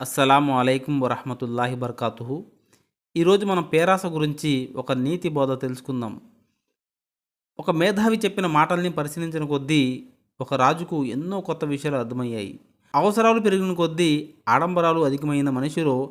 అస్సలాము అలైకుం వరహమతుల్లాహి బర్కాతుహు. ఈరోజు మనం పేరాస గురించి ఒక నీతి బోధ తెలుసుకుందాం. ఒక మేధావి చెప్పిన మాటల్ని పరిశీలించిన కొద్దీ ఒక రాజుకు ఎన్నో కొత్త విషయాలు అర్థమయ్యాయి. అవసరాలు పెరిగిన కొద్దీ ఆడంబరాలు అధికమైన మనిషిలో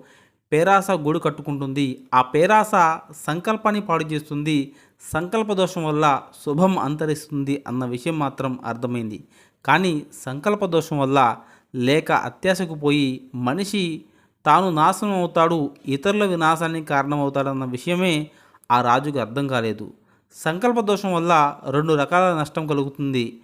పేరాస గూడు కట్టుకుంటుంది. ఆ పేరాస సంకల్పాన్ని పాడు చేస్తుంది. సంకల్ప దోషం వల్ల శుభం అంతరిస్తుంది అన్న విషయం మాత్రం అర్థమైంది. కానీ సంకల్ప దోషం వల్ల లేక అత్యాశకు పోయి మనిషి తాను నాశనం అవుతాడు ఇతరుల వినాశానికి కారణమవుతాడన్న విషయమే ఆ రాజుకు అర్థం కాలేదు. సంకల్ప దోషం వల్ల రెండు రకాల నష్టం కలుగుతుంది.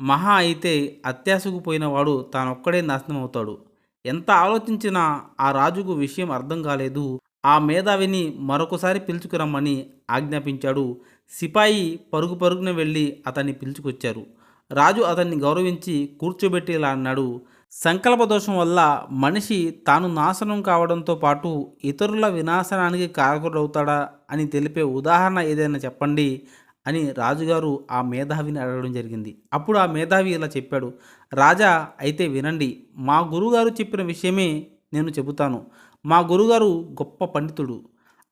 మహా అయితే అత్యాశకు పోయినవాడు తానొక్కడే నాశనం అవుతాడు. ఎంత ఆలోచించినా ఆ రాజుకు విషయం అర్థం కాలేదు. ఆ మేధావిని మరొకసారి పిలుచుకురమ్మని ఆజ్ఞాపించాడు. సిపాయి పరుగు పరుగున వెళ్ళి అతన్ని పిలుచుకొచ్చారు. రాజు అతన్ని గౌరవించి కూర్చోబెట్టేలా అన్నాడు. సంకల్ప దోషం వల్ల మనిషి తాను నాశనం కావడంతో పాటు ఇతరుల వినాశనానికి కారకుడవుతాడా అని తెలిపే ఉదాహరణ ఏదైనా చెప్పండి అని రాజుగారు ఆ మేధావిని అడగడం జరిగింది. అప్పుడు ఆ మేధావి ఇలా చెప్పాడు. రాజా అయితే వినండి. మా గురుగారు చెప్పిన విషయమే నేను చెబుతాను. మా గురుగారు గొప్ప పండితుడు.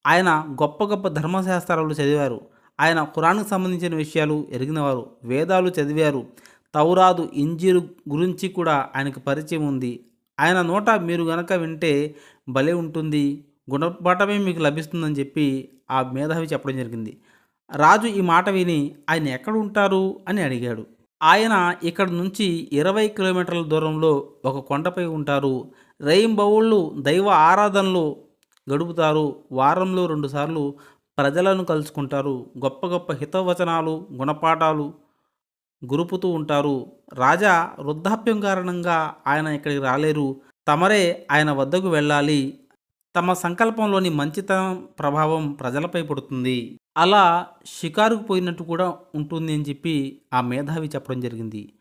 ఆయన గొప్ప గొప్ప ధర్మశాస్త్రాలు చదివారు. ఆయన ఖురాన్కు సంబంధించిన విషయాలు ఎరిగినవారు వేదాలు చదివారు. తౌరాదు ఇంజీరు గురించి కూడా ఆయనకు పరిచయం ఉంది. ఆయన నోట మీరు గనక వింటే భలే ఉంటుంది గుణపాఠమే మీకు లభిస్తుందని చెప్పి ఆ మేధావి చెప్పడం జరిగింది. రాజు ఈ మాట విని ఆయన ఎక్కడ ఉంటారు అని అడిగాడు. ఆయన ఇక్కడ నుంచి ఇరవై కిలోమీటర్ల దూరంలో ఒక కొండపై ఉంటారు. రేయింబవుళ్ళు దైవ ఆరాధనలు గడుపుతారు. వారంలో రెండుసార్లు ప్రజలను కలుసుకుంటారు. గొప్ప గొప్ప హితవచనాలు గుణపాఠాలు గురుపుతూ ఉంటారు. రాజా వృద్ధాప్యం కారణంగా ఆయన ఇక్కడికి రాలేరు. తమరే ఆయన వద్దకు వెళ్ళాలి. తమ సంకల్పంలోని మంచితనం ప్రభావం ప్రజలపై పడుతుంది. అలా షికారుకు పోయినట్టు కూడా ఉంటుంది అని చెప్పి ఆ మేధావి చెప్పడం జరిగింది.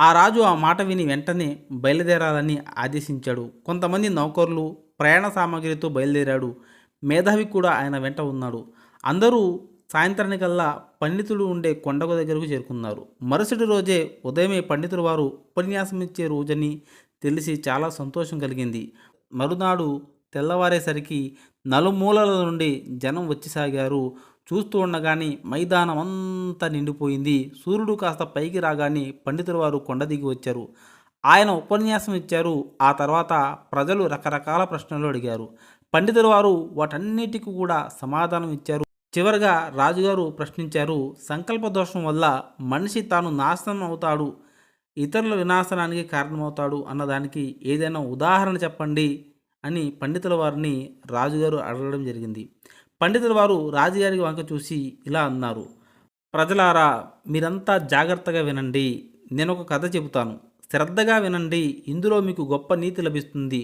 ఆ రాజు ఆ మాట విని వెంటనే బయలుదేరాలని ఆదేశించాడు. కొంతమంది నౌకర్లు ప్రయాణ సామాగ్రితో బయలుదేరాడు. మేధావి కూడా ఆయన వెంట ఉన్నాడు. అందరూ సాయంత్రానికల్లా పండితుడు ఉండే కొండకు దగ్గరకు చేరుకున్నారు. మరుసటి రోజే ఉదయమే పండితుడు వారు ఉపన్యాసం ఇచ్చే రోజని తెలిసి చాలా సంతోషం కలిగింది. మరునాడు తెల్లవారేసరికి నలుమూలల నుండి జనం వచ్చిసాగారు. చూస్తూ ఉండగానే మైదానం అంతా నిండిపోయింది. సూర్యుడు కాస్త పైకి రాగానే పండితుల వారు కొండ దిగి వచ్చారు. ఆయన ఉపన్యాసం ఇచ్చారు. ఆ తర్వాత ప్రజలు రకరకాల ప్రశ్నలు అడిగారు. పండితుల వారు వాటన్నిటికీ కూడా సమాధానం ఇచ్చారు. చివరగా రాజుగారు ప్రశ్నించారు సంకల్ప దోషం వల్ల మనిషి తాను నాశనం అవుతాడు ఇతరుల వినాశనానికి కారణమవుతాడు అన్నదానికి ఏదైనా ఉదాహరణ చెప్పండి అని పండితుల వారిని రాజుగారు అడగడం జరిగింది. పండితుల వారు రాజుగారికి వంక చూసి ఇలా అన్నారు ప్రజలారా మీరంతా జాగ్రత్తగా వినండి. నేను ఒక కథ చెబుతాను. శ్రద్ధగా వినండి. ఇందులో మీకు గొప్ప నీతి లభిస్తుంది.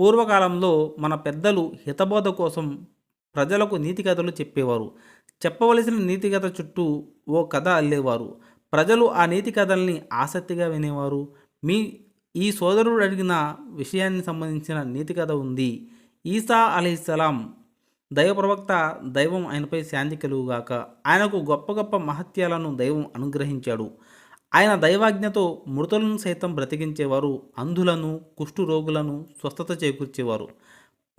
పూర్వకాలంలో మన పెద్దలు హితబోధ కోసం ప్రజలకు నీతి కథలు చెప్పేవారు. చెప్పవలసిన నీతి కథ చుట్టూ ఓ కథ అల్లేవారు. ప్రజలు ఆ నీతి కథల్ని ఆసక్తిగా వినేవారు. మీ ఈ సోదరుడు అడిగిన విషయాన్ని సంబంధించిన నీతి కథ ఉంది. ఈసా అలీస్లాం దైవ ప్రవక్త దైవం ఆయనపై శాంతి కలుగుగాక ఆయనకు గొప్ప గొప్ప మహత్యాలను దైవం అనుగ్రహించాడు. ఆయన దైవాజ్ఞతో మృతులను సైతం బ్రతికించేవారు అంధులను కుష్టు రోగులను స్వస్థత చేకూర్చేవారు.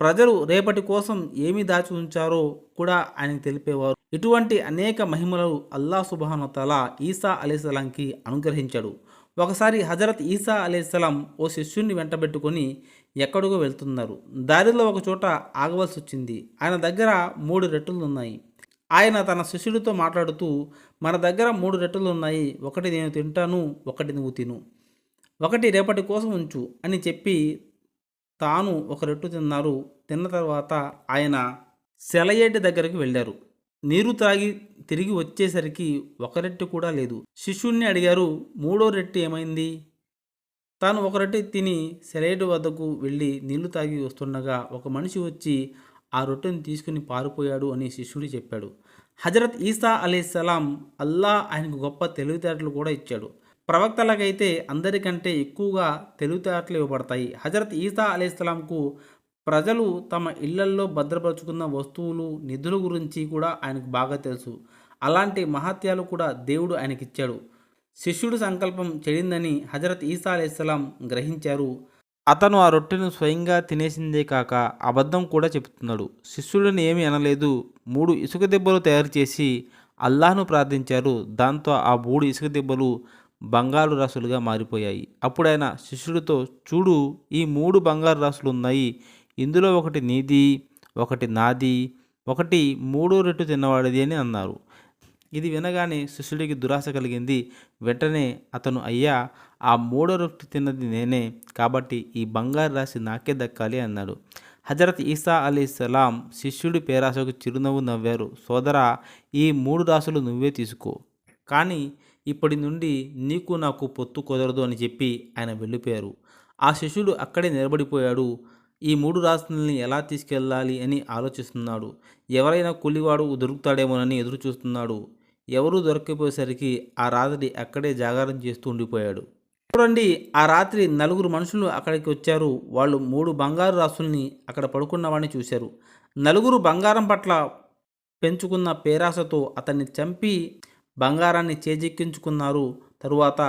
ప్రజలు రేపటి కోసం ఏమి దాచి ఉంచారో కూడా ఆయనకు తెలిపేవారు. ఇటువంటి అనేక మహిమలు అల్లా సుబానుతల ఈసా అలీస్లాంకి అనుగ్రహించాడు. ఒకసారి హజరత్ ఈసా అలీస్లాం ఓ శిష్యుణ్ణి వెంటబెట్టుకొని ఎక్కడికో వెళ్తున్నారు. దారిలో ఒక చోట ఆగవలసి వచ్చింది ఆయన దగ్గర మూడు రెట్టులు ఉన్నాయి. ఆయన తన శిష్యుడితో మాట్లాడుతూ మన దగ్గర మూడు రెట్టలు ఉన్నాయి. ఒకటి నేను తింటాను ఒకటి నువ్వు తిను. ఒకటి రేపటి కోసం ఉంచు అని చెప్పి తాను ఒక రెట్టు తిన్నారు. తిన్న తర్వాత ఆయన సెలయేటి దగ్గరికి వెళ్ళారు. నీరు తాగి తిరిగి వచ్చేసరికి ఒక రెట్టి కూడా లేదు. శిష్యుణ్ణి అడిగారు మూడో రెట్టి ఏమైంది? తాను ఒక రెట్టి తిని సెలయేటి వద్దకు వెళ్ళి నీళ్ళు తాగి వస్తుండగా ఒక మనిషి వచ్చి ఆ రొట్టెను తీసుకుని పారిపోయాడు అని శిష్యుడు చెప్పాడు. హజరత్ ఈసా అలీసలాం అల్లా ఆయనకు గొప్ప తెలివితేటలు కూడా ఇచ్చాడు. ప్రవక్తలకైతే అందరికంటే ఎక్కువగా తెలివితేటలు ఇవ్వబడతాయి. హజరత్ ఈసా అలీస్లాంకు ప్రజలు తమ ఇళ్ళల్లో భద్రపరుచుకున్న వస్తువులు నిధుల గురించి కూడా ఆయనకు బాగా తెలుసు. అలాంటి మహత్యాలు కూడా దేవుడు ఆయనకిచ్చాడు. శిష్యుడి సంకల్పం చెడిందని హజరత్ ఈసా అలీస్లాం గ్రహించారు. అతను ఆ రొట్టెను స్వయంగా తినేసిందే కాక అబద్ధం కూడా చెబుతున్నాడు. శిష్యుడిని ఏమీ అనలేదు. మూడు ఇసుక దెబ్బలు తయారు చేసి అల్లాహ్ను ప్రార్థించారు. దాంతో ఆ మూడు ఇసుక దెబ్బలు బంగారు రాసులుగా మారిపోయాయి. అప్పుడు ఆయన శిష్యుడితో చూడు ఈ మూడు బంగారు రాసులు ఉన్నాయి. ఇందులో ఒకటి నీది ఒకటి నాది ఒకటి మూడో రెట్టు తిన్నవాడిది అని అన్నారు. ఇది వినగానే శిష్యుడికి దురాశ కలిగింది. వెంటనే అతను అయ్యా ఆ మూడో రొట్టె తిన్నది నేనే కాబట్టి ఈ బంగారు రాశి నాకే దక్కాలి అన్నాడు. హజరత్ ఈసా అలీ సలాం శిష్యుడి పేరాశకు చిరునవ్వు నవ్వారు. సోదరా ఈ మూడు రాసులు నువ్వే తీసుకో. కానీ ఇప్పటి నుండి నీకు నాకు పొత్తు కుదరదు అని చెప్పి ఆయన వెళ్ళిపోయారు. ఆ శిష్యుడు అక్కడే నిలబడిపోయాడు. ఈ మూడు రాష్ట్రాలని ఎలా తీసుకెళ్ళాలి అని ఆలోచిస్తున్నాడు. ఎవరైనా కూలివాడు దొరుకుతాడేమోనని ఎదురు చూస్తున్నాడు ఎవరూ దొరకపోయేసరికి ఆ రాత్రి అక్కడే జాగారం చేస్తూ ఉండిపోయాడు. చూడండి ఆ రాత్రి నలుగురు మనుషులు అక్కడికి వచ్చారు. వాళ్ళు మూడు బంగారు రాసుల్ని అక్కడ పడుకున్న వాడిని చూశారు. నలుగురు బంగారం పట్ల పెంచుకున్న పేరాసతో అతన్ని చంపి బంగారాన్ని చేజెక్కించుకున్నారు. తరువాత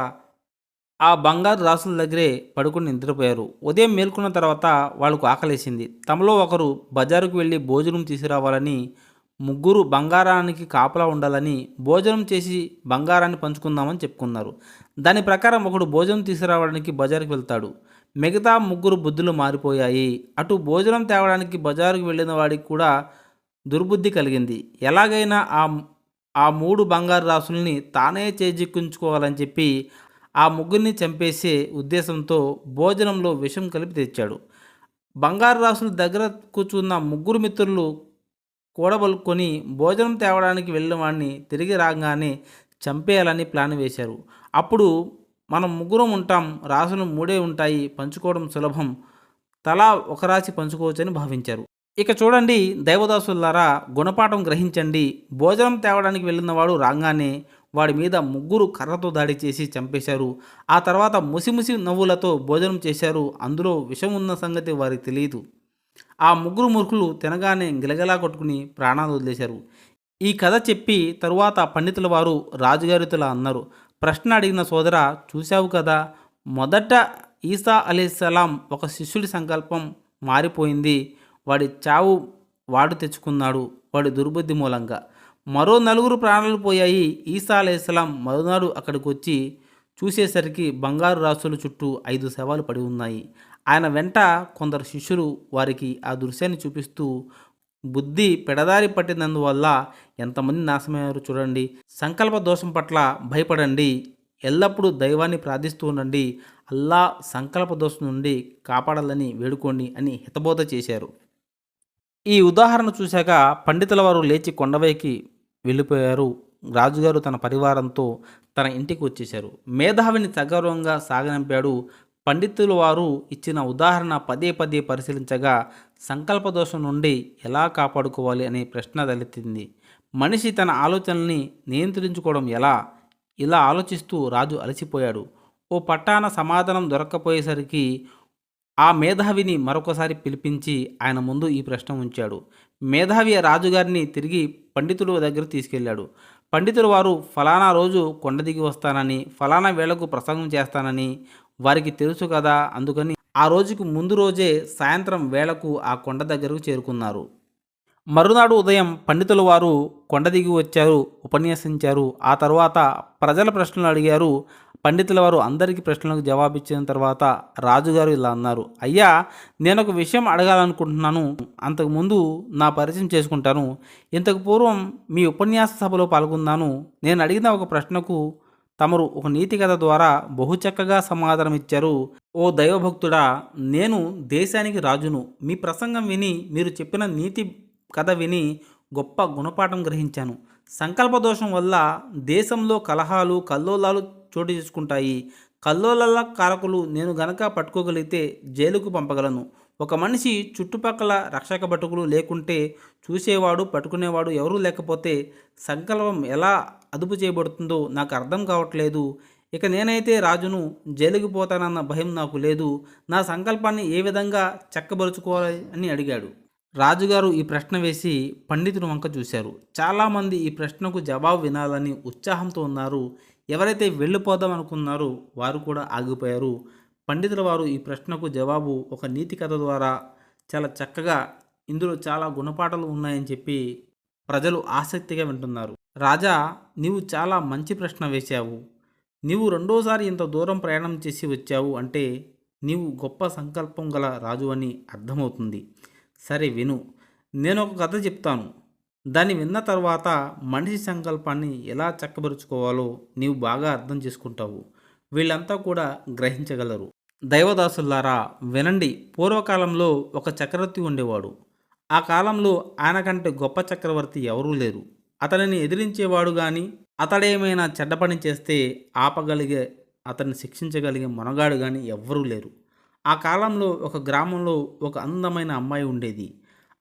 ఆ బంగారు రాసుల దగ్గరే పడుకుని నిద్రపోయారు. ఉదయం మేల్కొన్న తర్వాత వాళ్ళకు ఆకలేసింది. తమలో ఒకరు బజారుకు వెళ్ళి భోజనం తీసుకురావాలని ముగ్గురు బంగారానికి కాపలా ఉండాలని భోజనం చేసి బంగారాన్ని పంచుకుందామని చెప్పుకున్నారు. దాని ప్రకారం ఒకడు భోజనం తీసుకురావడానికి బజారుకు వెళ్తాడు. మిగతా ముగ్గురు బుద్ధులు మారిపోయాయి. అటు భోజనం తేవడానికి బజారుకు వెళ్ళిన వాడికి కూడా దుర్బుద్ధి కలిగింది. ఎలాగైనా ఆ ఆ మూడు బంగారు రాసుల్ని తానే చేజిక్కించుకోవాలని చెప్పి ఆ ముగ్గురిని చంపేసే ఉద్దేశంతో భోజనంలో విషం కలిపి తెచ్చాడు. బంగారు రాసుల దగ్గర కూర్చున్న ముగ్గురు మిత్రులు కూడబలుకొని భోజనం తేవడానికి వెళ్ళిన వాడిని తిరిగి రాగానే చంపేయాలని ప్లాన్ వేశారు. అప్పుడు మనం ముగ్గురం ఉంటాం రాసులు మూడే ఉంటాయి పంచుకోవడం సులభం తలా ఒక రాశి పంచుకోవచ్చని భావించారు. ఇక చూడండి దైవదాసులారా గుణపాఠం గ్రహించండి. భోజనం తేవడానికి వెళ్ళినవాడు రాగానే వాడి మీద ముగ్గురు కర్రతో దాడి చేసి చంపేశారు. ఆ తర్వాత ముసిముసి నవ్వులతో భోజనం చేశారు. అందులో విషం ఉన్న సంగతి వారికి తెలియదు. ఆ ముగ్గురు మూర్ఖులు తినగానే గిలగలా కొట్టుకుని ప్రాణాలు వదిలేశారు. ఈ కథ చెప్పి తరువాత పండితుల వారు రాజుగారితులా అన్నారు ప్రశ్న అడిగిన సోదర చూశావు కదా మొదట ఈసా అలీసలాం ఒక శిష్యుడి సంకల్పం మారిపోయింది. వాడి చావు వాడు తెచ్చుకున్నాడు వాడి దుర్బుద్ధి మూలంగా. మరో నలుగురు ప్రాణాలు పోయాయి. ఈసా అలీస్లాం మరునాడు అక్కడికి వచ్చి చూసేసరికి బంగారు రాసుల చుట్టూ ఐదు శవాలు పడి ఉన్నాయి. ఆయన వెంట కొందరు శిష్యులు వారికి ఆ దృశ్యాన్ని చూపిస్తూ బుద్ధి పెడదారి పట్టినందువల్ల ఎంతమంది నాశమయ్యారు చూడండి. సంకల్ప దోషం పట్ల భయపడండి. ఎల్లప్పుడూ దైవాన్ని ప్రార్థిస్తూ ఉండండి. అల్లా సంకల్ప దోషం నుండి కాపాడాలని వేడుకోండి అని హితబోధ చేశారు. ఈ ఉదాహరణ చూశాక పండితుల వారు లేచి కొండవైకి వెళ్ళిపోయారు. రాజుగారు తన పరివారంతో తన ఇంటికి వచ్చేశారు. మేధావిని సగౌరవంగా సాగనంపాడు పండితుల వారు ఇచ్చిన ఉదాహరణ పదే పదే పరిశీలించగా సంకల్ప దోషం నుండి ఎలా కాపాడుకోవాలి అనే ప్రశ్న తలెత్తింది. మనిషి తన ఆలోచనల్ని నియంత్రించుకోవడం ఎలా? ఇలా ఆలోచిస్తూ రాజు అలసిపోయాడు. ఓ పట్టాన సమాధానం దొరక్కపోయేసరికి ఆ మేధావిని మరొకసారి పిలిపించి ఆయన ముందు ఈ ప్రశ్న ఉంచాడు. మేధావి రాజుగారిని తిరిగి పండితుల దగ్గర తీసుకెళ్ళాడు. పండితులు వారు ఫలానా రోజు కొండ దిగి వస్తానని ఫలానా వేళకు ప్రసంగం చేస్తానని వారికి తెలుసు కదా అందుకని ఆ రోజుకు ముందు రోజే సాయంత్రం వేళకు ఆ కొండ దగ్గరకు చేరుకున్నారు. మరునాడు ఉదయం పండితుల వారు కొండ దిగి వచ్చారు ఉపన్యసించారు. ఆ తర్వాత ప్రజల ప్రశ్నలు అడిగారు. పండితుల వారు అందరికీ ప్రశ్నలకు జవాబిచ్చిన తర్వాత రాజుగారు ఇలా అన్నారు. అయ్యా నేను ఒక విషయం అడగాలనుకుంటున్నాను. అంతకుముందు నా పరిచయం చేసుకుంటాను. ఇంతకు పూర్వం మీ ఉపన్యాస సభలో పాల్గొన్నాను. నేను అడిగిన ఒక ప్రశ్నకు తమరు ఒక నీతి కథ ద్వారా బహుచక్కగా సమాధానం ఇచ్చారు. ఓ దైవభక్తుడా నేను దేశానికి రాజును. మీ ప్రసంగం విని మీరు చెప్పిన నీతి కథ విని గొప్ప గుణపాఠం గ్రహించాను. సంకల్ప దోషం వల్ల దేశంలో కలహాలు కల్లోలాలు చోటు చేసుకుంటాయి. కల్లోల కారకులు నేను గనక పట్టుకోగలిగితే జైలుకు పంపగలను. ఒక మనిషి చుట్టుపక్కల రక్షక భటుకులు లేకుంటే చూసేవాడు పట్టుకునేవాడు ఎవరూ లేకపోతే సంకల్పం ఎలా అదుపు చేయబడుతుందో నాకు అర్థం కావట్లేదు. ఇక నేనైతే రాజును జైలుకి పోతానన్న భయం నాకు లేదు. నా సంకల్పాన్ని ఏ విధంగా చక్కబరుచుకోవాలి అని అడిగాడు. రాజుగారు ఈ ప్రశ్న వేసి పండితుడు వంక చూశారు. చాలామంది ఈ ప్రశ్నకు జవాబు వినాలని ఉత్సాహంతో ఉన్నారు. ఎవరైతే వెళ్ళిపోదాం అనుకున్నారో వారు కూడా ఆగిపోయారు. పండితుల వారు ఈ ప్రశ్నకు జవాబు ఒక నీతి కథ ద్వారా చాలా చక్కగా ఇందులో చాలా గుణపాఠాలు ఉన్నాయని చెప్పి ప్రజలు ఆసక్తిగా వింటున్నారు. రాజా నీవు చాలా మంచి ప్రశ్న వేశావు. నీవు రెండోసారి ఇంత దూరం ప్రయాణం చేసి వచ్చావు అంటే నీవు గొప్ప సంకల్పం గల రాజు అని అర్థమవుతుంది. సరే విను. నేను ఒక కథ చెప్తాను. దాన్ని విన్న తర్వాత మనిషి సంకల్పాన్ని ఎలా చక్కబరుచుకోవాలో నీవు బాగా అర్థం చేసుకుంటావు. వీళ్ళంతా కూడా గ్రహించగలరు. దైవదాసులారా వినండి. పూర్వకాలంలో ఒక చక్రవర్తి ఉండేవాడు. ఆ కాలంలో ఆయన కంటే గొప్ప చక్రవర్తి ఎవరూ లేరు. అతనిని ఎదిరించేవాడు కానీ అతడేమైనా చెడ్డ పని చేస్తే ఆపగలిగే అతన్ని శిక్షించగలిగే మొనగాడు కానీ ఎవ్వరూ లేరు. ఆ కాలంలో ఒక గ్రామంలో ఒక అందమైన అమ్మాయి ఉండేది.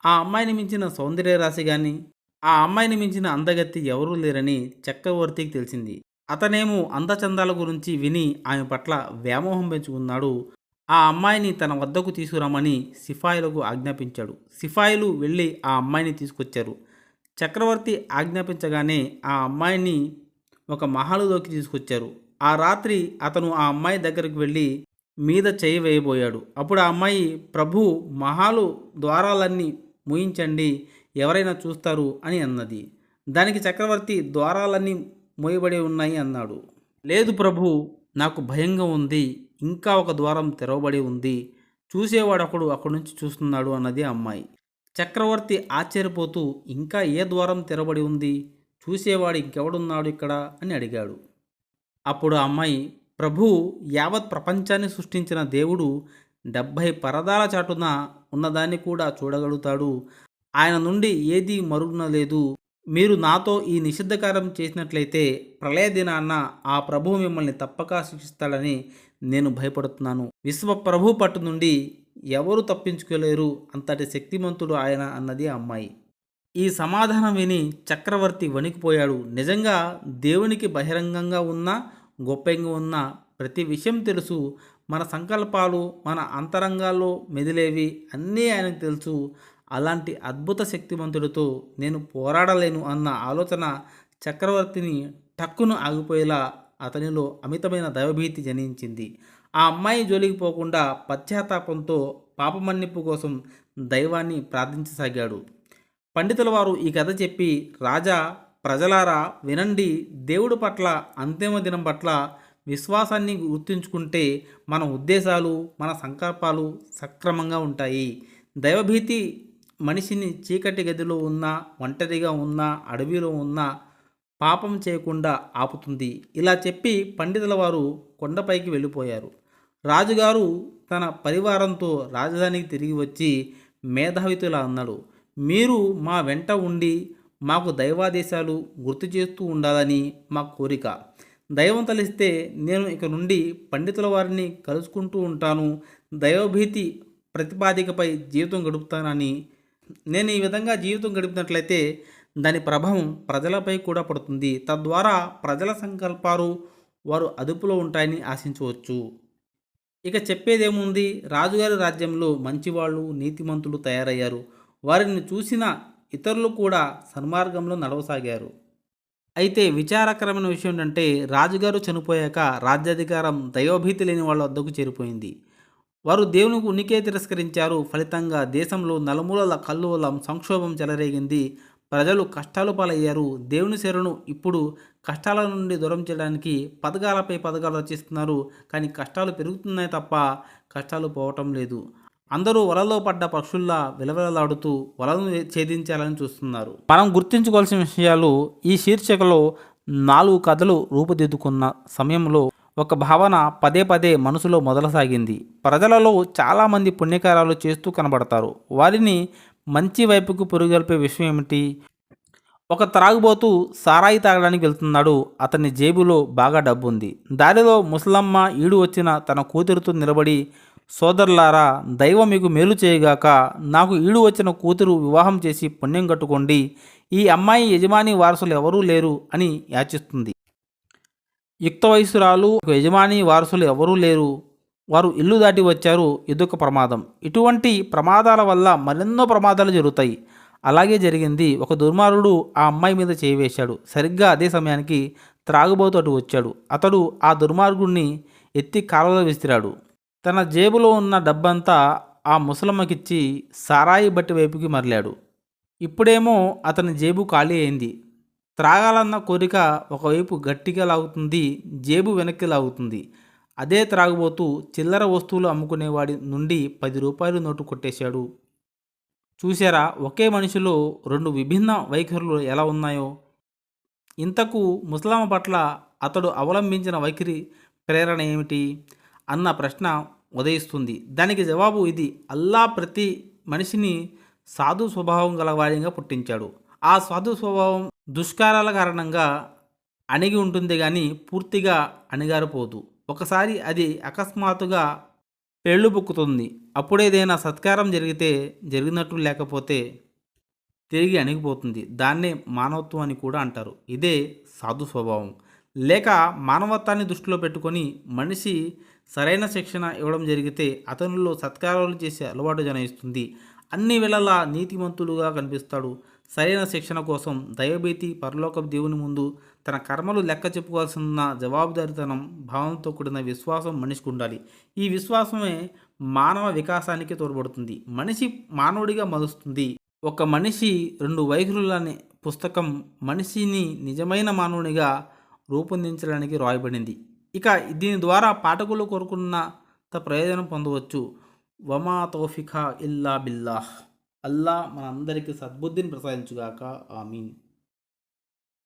ఆ అమ్మాయిని మించిన సౌందర్య రాశి కానీ ఆ అమ్మాయిని మించిన అందగత్తి ఎవరూ లేరని చక్రవర్తికి తెలిసింది. అతనేమో అందచందాల గురించి విని ఆమె పట్ల వ్యామోహం పెంచుకున్నాడు. ఆ అమ్మాయిని తన వద్దకు తీసుకురమ్మని సిఫాయిలకు ఆజ్ఞాపించాడు. సిఫాయిలు వెళ్ళి ఆ అమ్మాయిని తీసుకొచ్చారు. చక్రవర్తి ఆజ్ఞాపించగానే ఆ అమ్మాయిని ఒక మహాలులోకి తీసుకొచ్చారు. ఆ రాత్రి అతను ఆ అమ్మాయి దగ్గరికి వెళ్ళి మీద చేయి వేయబోయాడు. అప్పుడు ఆ అమ్మాయి ప్రభు మహాలు ద్వారాలన్నీ ముయించండి ఎవరైనా చూస్తారు అని అన్నది. దానికి చక్రవర్తి ద్వారాలన్నీ మూయబడి ఉన్నాయి అన్నాడు. లేదు ప్రభు నాకు భయంగా ఉంది. ఇంకా ఒక ద్వారం తెరవబడి ఉంది. చూసేవాడు ఒకడు అక్కడి నుంచి చూస్తున్నాడు అన్నది అమ్మాయి. చక్రవర్తి ఆశ్చర్యపోతూ ఇంకా ఏ ద్వారం తెరబడి ఉంది? చూసేవాడు ఇంకెవడున్నాడు ఇక్కడ? అని అడిగాడు. అప్పుడు అమ్మాయి ప్రభు యావత్ ప్రపంచాన్ని సృష్టించిన దేవుడు డెబ్భై పరదాల చాటున ఉన్నదాన్ని కూడా చూడగలుగుతాడు. ఆయన నుండి ఏదీ మరుగున లేదు మీరు నాతో ఈ నిషిద్ధకారం చేసినట్లయితే ప్రళయ దినాన్న ఆ ప్రభువు మిమ్మల్ని తప్పక శిక్షిస్తాడని నేను భయపడుతున్నాను. విశ్వ ప్రభు పట్టు నుండి ఎవరు తప్పించుకోలేరు అంతటి శక్తిమంతుడు ఆయన అన్నది ఆ అమ్మాయి. ఈ సమాధానం విని చక్రవర్తి వణికిపోయాడు. నిజంగా దేవునికి బహిరంగంగా ఉన్న గొప్పంగా ఉన్న ప్రతి విషయం తెలుసు. మన సంకల్పాలు మన అంతరంగాల్లో మెదిలేవి అన్నీ ఆయనకు తెలుసు. అలాంటి అద్భుత శక్తిమంతుడితో నేను పోరాడలేను అన్న ఆలోచన చక్రవర్తిని టక్కును ఆగిపోయేలా అతనిలో అమితమైన దైవభీతి జనించింది. ఆ అమ్మాయి జోలికి పోకుండా పశ్చాత్తాపంతో పాపమన్నిప్పు కోసం దైవాన్ని ప్రార్థించసాగాడు. పండితుల వారు ఈ కథ చెప్పి రాజా ప్రజలారా వినండి. దేవుడు పట్ల అంతిమ దినం పట్ల విశ్వాసాన్ని గుర్తుంచుకుంటే మన ఉద్దేశాలు మన సంకల్పాలు సక్రమంగా ఉంటాయి. దైవభీతి మనిషిని చీకటి గదిలో ఉన్నా ఒంటరిగా ఉన్న అడవిలో ఉన్నా పాపం చేయకుండా ఆపుతుంది. ఇలా చెప్పి పండితుల వారు కొండపైకి వెళ్ళిపోయారు. రాజుగారు తన పరివారంతో రాజధానికి తిరిగి వచ్చి మేధావితులా అన్నాడు మీరు మా వెంట ఉండి మాకు దైవాదేశాలు గుర్తు చేస్తూ ఉండాలని మా కోరిక. దైవం తలిస్తే నేను ఇక నుండి పండితుల వారిని కలుసుకుంటూ ఉంటాను. దైవభీతి ప్రతిపాదికపై జీవితం గడుపుతానని. నేను ఈ విధంగా జీవితం గడిపినట్లయితే దాని ప్రభావం ప్రజలపై కూడా పడుతుంది. తద్వారా ప్రజల సంకల్పాలు వారు అదుపులో ఉంటాయని ఆశించవచ్చు. ఇక చెప్పేదేముంది? రాజుగారి రాజ్యంలో మంచివాళ్ళు నీతిమంతులు తయారయ్యారు. వారిని చూసిన ఇతరులు కూడా సన్మార్గంలో నడవసాగారు. అయితే విచారకరమైన విషయం ఏంటంటే రాజుగారు చనిపోయాక రాజ్యాధికారం దైవభీతి లేని వాళ్ళ వద్దకు చేరిపోయింది. వారు దేవునికి ఉనికే తిరస్కరించారు. ఫలితంగా దేశంలో నలుమూలల కల్లుల సంక్షోభం చెలరేగింది. ప్రజలు కష్టాలు పాలయ్యారు. దేవుని శరణు ఇప్పుడు కష్టాల నుండి దూరం చేయడానికి పథకాలపై పథకాలు రచిస్తున్నారు. కానీ కష్టాలు పెరుగుతున్నాయి తప్ప కష్టాలు పోవటం లేదు. అందరూ వలలో పడ్డ పక్షుల్లా విలవిలలాడుతూ వలను ఛేదించాలని చూస్తున్నారు. మనం గుర్తుంచుకోవాల్సిన విషయాలు ఈ శీర్షికలో నాలుగు కథలు రూపుదిద్దుకున్న సమయంలో ఒక భావన పదే పదే మనసులో మొదలసాగింది. ప్రజలలో చాలామంది పుణ్యకారాలు చేస్తూ కనబడతారు. వారిని మంచి వైపుకు పురుగొల్పే విషయం ఏమిటి? ఒక త్రాగుబోతు సారాయి తాగడానికి వెళ్తున్నాడు. అతని జేబులో బాగా డబ్బు ఉంది దారిలో ముసలమ్మ ఈడు వచ్చిన తన కూతురుతో నిలబడి సోదరులారా దైవం మీకు మేలు చేయగాక నాకు ఈడు వచ్చిన కూతురు వివాహం చేసి పుణ్యం కట్టుకోండి. ఈ అమ్మాయి యజమాని వారసులు ఎవరూ లేరు అని యాచిస్తుంది. యుక్త వయసురాలు యజమాని వారసులు ఎవరూ లేరు. వారు ఇల్లు దాటి వచ్చారు ఇదొక ప్రమాదం. ఇటువంటి ప్రమాదాల వల్ల మరెన్నో ప్రమాదాలు జరుగుతాయి. అలాగే జరిగింది. ఒక దుర్మార్గుడు ఆ అమ్మాయి మీద చేయి వేశాడు. సరిగ్గా అదే సమయానికి త్రాగుబోతు అటు వచ్చాడు. అతడు ఆ దుర్మార్గుడిని ఎత్తి కాలలో విసిరాడు. తన జేబులో ఉన్న డబ్బంతా ఆ ముసలమ్మకిచ్చి సారాయి బట్టి వైపుకి మరలాడు. ఇప్పుడేమో అతని జేబు ఖాళీ అయింది. త్రాగాలన్న కోరిక ఒకవైపు గట్టిగా లాగుతుంది జేబు వెనక్కి లాగుతుంది. అదే త్రాగబోతూ చిల్లర వస్తువులు అమ్ముకునేవాడి నుండి పది రూపాయలు నోటు కొట్టేశాడు. చూశారా ఒకే మనిషిలో రెండు విభిన్న వైఖరులు ఎలా ఉన్నాయో? ఇంతకు ముస్లాం పట్ల అతడు అవలంబించిన వైఖరి ప్రేరణ ఏమిటి? అన్న ప్రశ్న ఉదయిస్తుంది. దానికి జవాబు ఇది. అల్లా ప్రతి మనిషిని సాధు స్వభావం గలవాడిగా పుట్టించాడు. ఆ సాధు స్వభావం దుష్కారాల కారణంగా అణిగి ఉంటుంది కానీ పూర్తిగా అణిగారిపోదు. ఒకసారి అది అకస్మాత్తుగా పెళ్ళుబుక్కుతుంది అప్పుడేదైనా సత్కారం జరిగితే జరిగినట్టు లేకపోతే తిరిగి అణిగిపోతుంది. దాన్నే మానవత్వం అని కూడా అంటారు. ఇదే సాధు స్వభావం. లేక మానవత్వాన్ని దృష్టిలో పెట్టుకొని మనిషి సరైన శిక్షణ ఇవ్వడం జరిగితే అతనిలో సత్కారాలు చేసే అలవాటు జనయిస్తుంది అన్ని వేళలా నీతిమంతులుగా కనిపిస్తాడు. సరైన శిక్షణ కోసం దయభీతి పరలోక దేవుని ముందు తన కర్మలు లెక్క చెప్పుకోవాల్సిన జవాబుదారితనం భావంతో కూడిన విశ్వాసం మనిషికి ఉండాలి. ఈ విశ్వాసమే మానవ వికాసానికి తోడ్పడుతుంది. మనిషి మానవుడిగా మలుస్తుంది. ఒక మనిషి రెండు వైఖరులనే పుస్తకం మనిషిని నిజమైన మానవునిగా రూపొందించడానికి రాయబడింది. ఇక దీని ద్వారా పాఠకులు కోరుకున్నంత ప్రయోజనం పొందవచ్చు. వమా తౌఫికా ఇల్లా బిల్లాహ్. అల్లా మనందరికీ సద్బుద్ధిని ప్రసాదించుగాక. ఆమీన్.